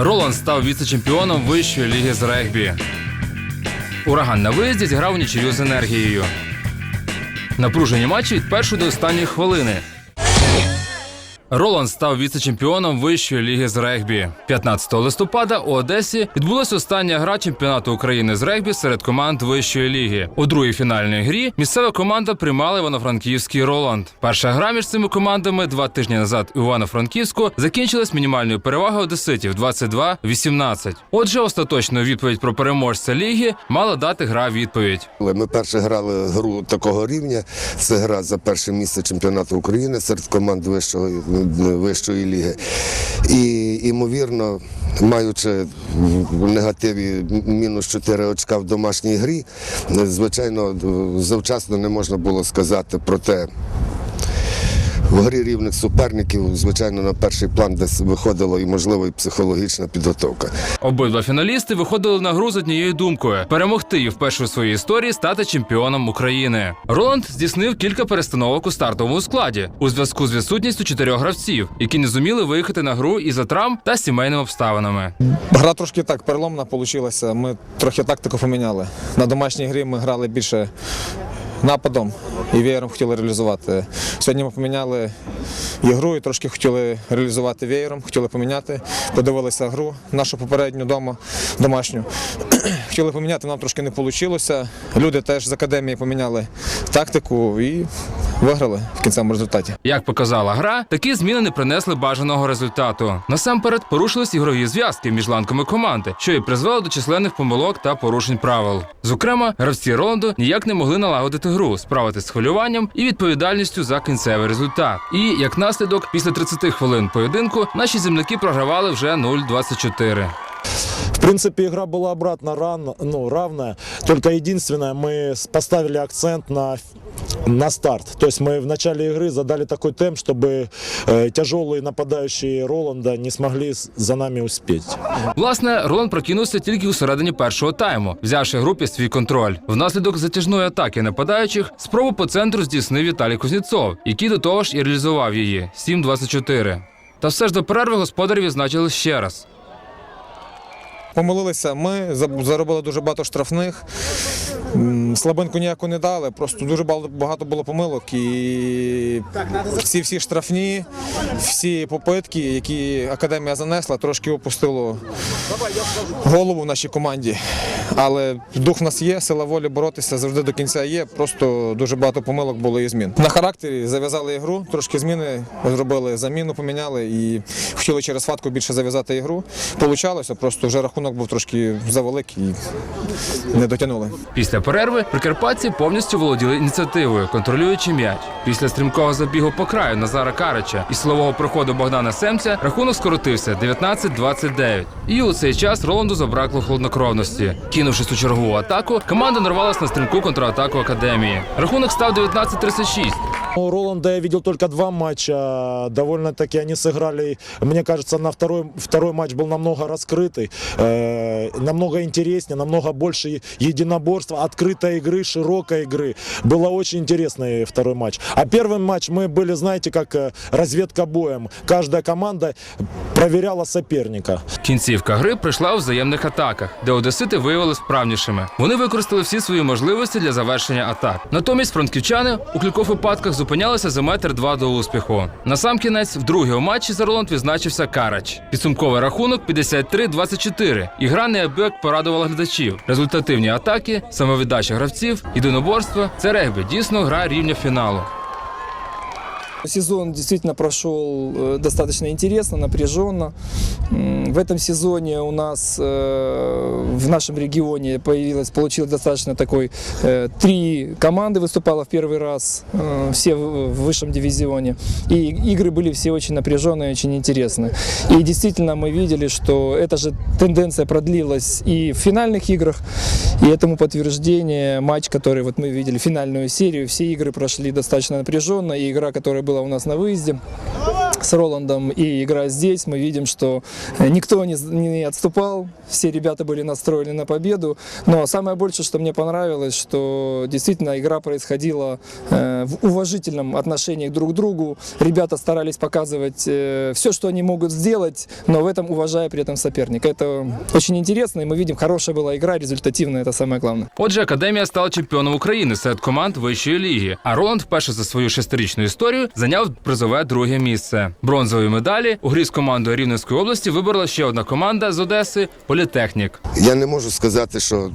Роланд став віце-чемпіоном вищої ліги з регбі. Ураган на виїзді зіграв нічию з енергією. Напружені матчі від першої до останньої хвилини. Роланд став віце-чемпіоном вищої ліги з регбі. 15 листопада у Одесі відбулася остання гра чемпіонату України з регбі серед команд вищої ліги. У другій фінальній грі місцева команда приймала Івано-Франківський Роланд. Перша гра між цими командами два тижні назад у Івано-Франківську закінчилась мінімальною перевагою одеситів 22-18. Отже, остаточну відповідь про переможця ліги мала дати гра відповідь. Ми перше грали гру такого рівня. Це гра за перше місце чемпіонату України серед команд вищої, вищої ліги. І, ймовірно, маючи в негативі мінус 4 очка в домашній грі, звичайно, завчасно не можна було сказати про те. В грі рівних суперників, звичайно, на перший план десь виходила і можливо і психологічна підготовка. Обидва фіналісти виходили на гру з однією думкою перемогти і вперше у своїй історії стати чемпіоном України. Роланд здійснив кілька перестановок у стартовому складі у зв'язку з відсутністю чотирьох гравців, які не зуміли виїхати на гру із-за травм та сімейними обставинами. Гра трошки так переломна вийшла. Ми трохи тактику поміняли. На домашній грі ми грали більше нападом і веєром хотіли реалізувати. Сьогодні ми поміняли ігру і трошки хотіли реалізувати веєром, хотіли поміняти. Подивилися гру нашу попередню дома, домашню. хотіли поміняти, нам трошки не вийшло. Люди теж з академії поміняли тактику і виграли в кінцевому результаті. Як показала гра, такі зміни не принесли бажаного результату. Насамперед порушились ігрові зв'язки між ланками команди, що і призвело до численних помилок та порушень правил. Зокрема, гравці Роланду ніяк не могли налагодити гру, справитись з хвилюванням і відповідальністю за кінцевий результат. І як наслідок, після 30 хвилин поєдинку наші земляки програвали вже 0-24. В принципе, игра была обратно ран, ну, равная. Только единственное, мы поставили акцент на, на старт. То есть мы в начале игры задали такой темп, чтобы э, тяжелые нападающие Роланда не смогли с- за нами успеть. Власне, Роланд прокинувся тільки у середині першого тайму, взявши групі свій контроль. Внаслідок затяжної атаки нападаючих спробу по центру здійснив Віталій Кузнєцов, який до того ж і реалізував її 7-24. Та все ж до перерви господарі відзначили ще раз. Помилилися ми, заб- заробили дуже багато штрафних. Слабинку ніяку не дали, просто дуже багато було помилок. І всі всі штрафні, всі попитки, які академія занесла, трошки опустило голову в нашій команді. Але дух в нас є, сила волі боротися завжди до кінця є. Просто дуже багато помилок було і змін. На характері зав'язали ігру, трошки зміни зробили, заміну поміняли і хотіли через фатку більше зав'язати ігру. Получалося, просто вже рахунок був трошки завеликий не дотягнули. Після перерви прикарпатці повністю володіли ініціативою, контролюючи м'яч. Після стрімкого забігу по краю Назара Карича і силового проходу Богдана Семця рахунок скоротився 19-29. І у цей час Роланду забракло холоднокровності. Кинувшись у чергову атаку, команда нарвалась на стрімку контратаку академії. Рахунок став 19-36. У Роланда я видел только два матча. Довольно-таки они сыграли, мне кажется, на второй, второй матч был намного раскрытый, э, намного интереснее, намного больше единоборства, открытой игры, широкой игры. Было очень интересный второй матч. А первый матч мы были, знаете, как э, разведка боем. Каждая команда проверяла соперника. Кінцівка гри прийшла у взаємних атаках, де одесити виявилися вправнішими. Вони використали всі свої можливості для завершення атак. Натомість фронтківчани у кількох випадках зупинялися за метр два до успіху. Насамкінець в другому матчі за Роланд відзначився Карач. Підсумковий рахунок 53-24. І гра неабияк порадувала глядачів. Результативні атаки, самовіддача гравців, єдиноборство це регбі. Дійсно гра рівня фіналу. Сезон действительно прошел э, достаточно интересно, напряженно. В этом сезоне у нас э, в нашем регионе появилось, получилось достаточно такой, э, три команды выступало в первый раз, все в высшем дивизионе. И игры были все очень напряженные, очень интересные. И действительно мы видели, что эта же тенденция продлилась и в финальных играх, и этому подтверждение матч, который вот мы видели, финальную серию, все игры прошли достаточно напряженно, и игра, которая была у нас на выезде, с Роландом и играя здесь, мы видим, что э, никто не, не отступал, все ребята были настроены на победу. Но самое большее, что мне понравилось, что действительно игра происходила э, в уважительном отношении друг к другу. Ребята старались показывать все, что они могут сделать, но в этом уважая при этом соперника. Это очень интересно, и мы видим, хорошая была игра, результативная, это самое главное. Отже, академія стала чемпіоном України серед команд вищої ліги. А Роланд вперше за свою шестирічну історію зайняв призове друге місце. Бронзові медалі у грі з командою Рівненської області виборола ще одна команда з Одеси Політехнік. Я не можу сказати, що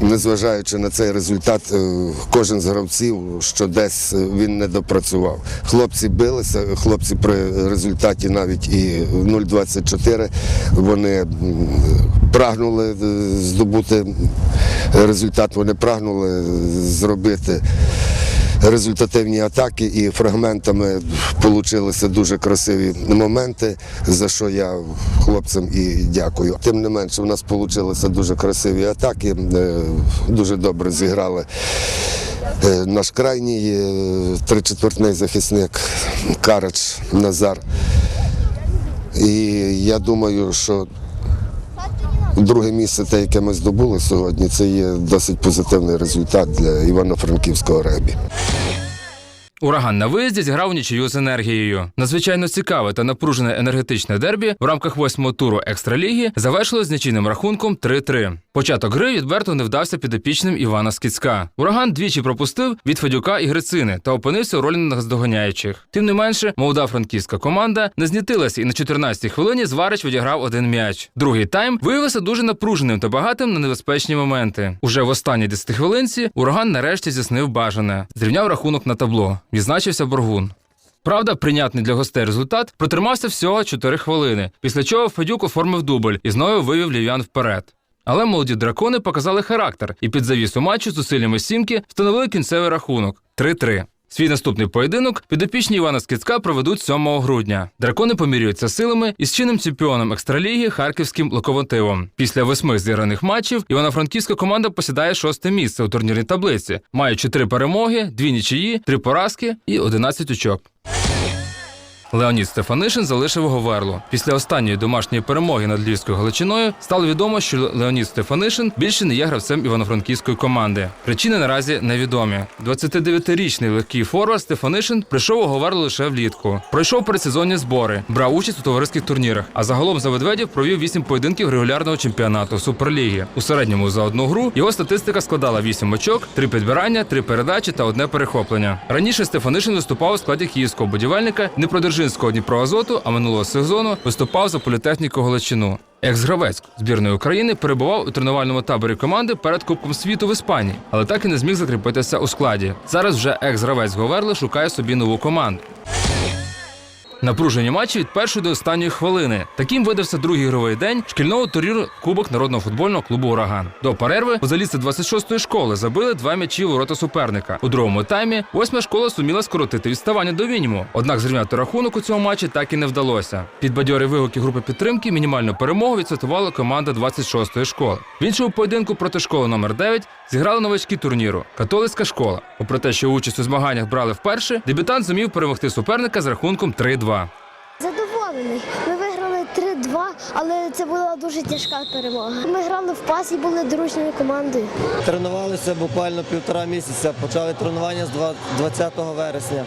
незважаючи на цей результат, е, кожен з гравців, що десь е, він не допрацював. Хлопці билися, хлопці при результаті навіть і 0,24 вони прагнули е, здобути результат, вони прагнули зробити. Результативні атаки і фрагментами получилися дуже красиві моменти, за що я хлопцям і дякую. Тим не менше, у нас получилися дуже красиві атаки, е, дуже добре зіграли. е, Наш крайній е, тричетвертний захисник Карач Назар. І я думаю, що друге місце, те, яке ми здобули сьогодні, це є досить позитивний результат для Івано-Франківського регбі. Ураган на виїзді зіграв нічию з енергією. Надзвичайно цікаве та напружене енергетичне дербі в рамках восьмого туру екстраліги завершилось з нічийним рахунком 3-3. Початок гри відверто не вдався підопічним Івана Скіцька. Ураган двічі пропустив від Федюка і Грицини та опинився у ролі наздоганяючих. Тим не менше, молода франківська команда не знітилася і на 14-й хвилині Зварич відіграв один м'яч. Другий тайм виявився дуже напруженим та багатим на небезпечні моменти. Уже в останній 10 хвилинці ураган нарешті здійснив бажане, зрівняв рахунок на табло. Відзначився Боргун. Правда, прийнятний для гостей результат протримався всього 4 хвилини, після чого Федюк оформив дубль і знову вивів лів'ян вперед. Але молоді дракони показали характер і під завісу матчу з усиллями сімки встановили кінцевий рахунок 3-3. Свій наступний поєдинок підопічні Івана Скицька проведуть 7 грудня. Дракони помірюються силами із чинним чемпіоном екстраліги харківським локомотивом. Після восьми зіграних матчів івано-франківська команда посідає шосте місце у турнірній таблиці, маючи три перемоги, дві нічиї, три поразки і 11 очок. Леонід Стефанишин залишив Говерло. Після останньої домашньої перемоги над Львівською Галичиною стало відомо, що Леонід Стефанишин більше не є гравцем івано-франківської команди. Причини наразі невідомі. 29-річний легкий форвард Стефанишин прийшов у Говерло лише влітку. Пройшов передсезонні збори, брав участь у товариських турнірах, а загалом за ведведів провів 8 поєдинків регулярного чемпіонату Суперліги. У середньому за одну гру його статистика складала 8 очок, 3 підбирання, 3 передачі та одне перехоплення. Раніше Стефанишин виступав у складі київського будівельника Дніпродзержинського Дніпроазоту, а минулого сезону виступав за політехніку Галичину. Екс-гравець збірної України перебував у тренувальному таборі команди перед Кубком світу в Іспанії, але так і не зміг закріпитися у складі. Зараз вже екс-гравець Говерли шукає собі нову команду. Напружені матчі від першої до останньої хвилини. Таким видався другий ігровий день шкільного турніру Кубок народного футбольного клубу Ураган. До перерви футболісти 26-ї школи забили два м'ячі у ворота суперника. У другому таймі восьма школа суміла скоротити відставання до мінімуму. Однак зрівняти рахунок у цьому матчі так і не вдалося. Під бадьорі вигуки групи підтримки мінімальну перемогу відсвяткувала команда 26-ї школи. В іншому поєдинку проти школи номер 9 зіграли новачки турніру католицька школа. Попри те, що участь у змаганнях брали вперше, дебютант зумів перемогти суперника з рахунком 3-2. Задоволений. Ми виграли 3-2, але це була дуже тяжка перемога. Ми грали в пас і були дружньою командою. Тренувалися буквально півтора місяця. Почали тренування з 20 вересня.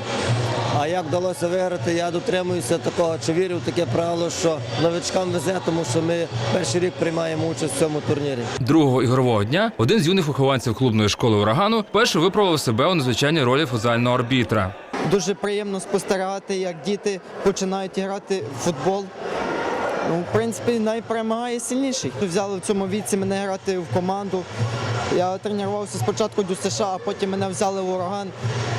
А як вдалося виграти, я дотримуюся такого, чи вірю в таке правило, що новичкам везе, тому що ми перший рік приймаємо участь в цьому турнірі. Другого ігрового дня один з юних вихованців клубної школи урагану вперше виправив себе у незвичайній ролі фузального арбітра. Дуже приємно спостерігати, як діти починають грати в футбол. Ну, в принципі, найперемагає сильніший. Взяли в цьому віці мене грати в команду. Я тренувався спочатку до США, а потім мене взяли в ураган.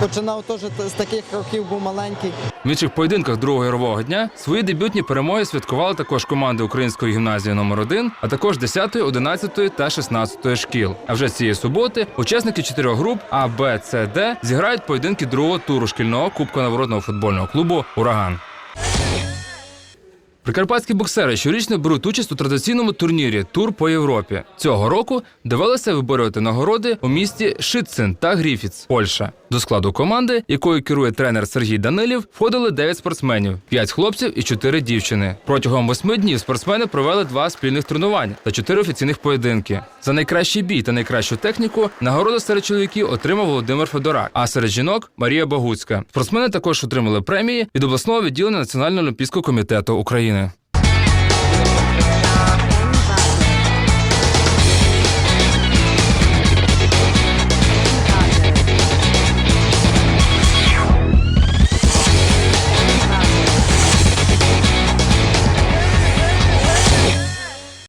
Починав теж з таких років, був маленький. В інших поєдинках другого ігрового дня свої дебютні перемоги святкували також команди Української гімназії номер 1 а також 10, 11 та 16 шкіл. А вже цієї суботи учасники чотирьох груп А, Б, С, Д зіграють поєдинки другого туру шкільного кубку народного футбольного клубу Ураган. Прикарпатські боксери щорічно беруть участь у традиційному турнірі Тур по Європі. Цього року довелося виборювати нагороди у місті Шитцин та Гріфіц, Польща. До складу команди, якою керує тренер Сергій Данилів, входили 9 спортсменів: 5 хлопців і 4 дівчини. Протягом 8 днів спортсмени провели два спільних тренування та 4 офіційних поєдинки. За найкращий бій та найкращу техніку нагороду серед чоловіків отримав Володимир Федорак, а серед жінок Марія Богуцька. Спортсмени також отримали премії від обласного відділення Національного олімпійського комітету України.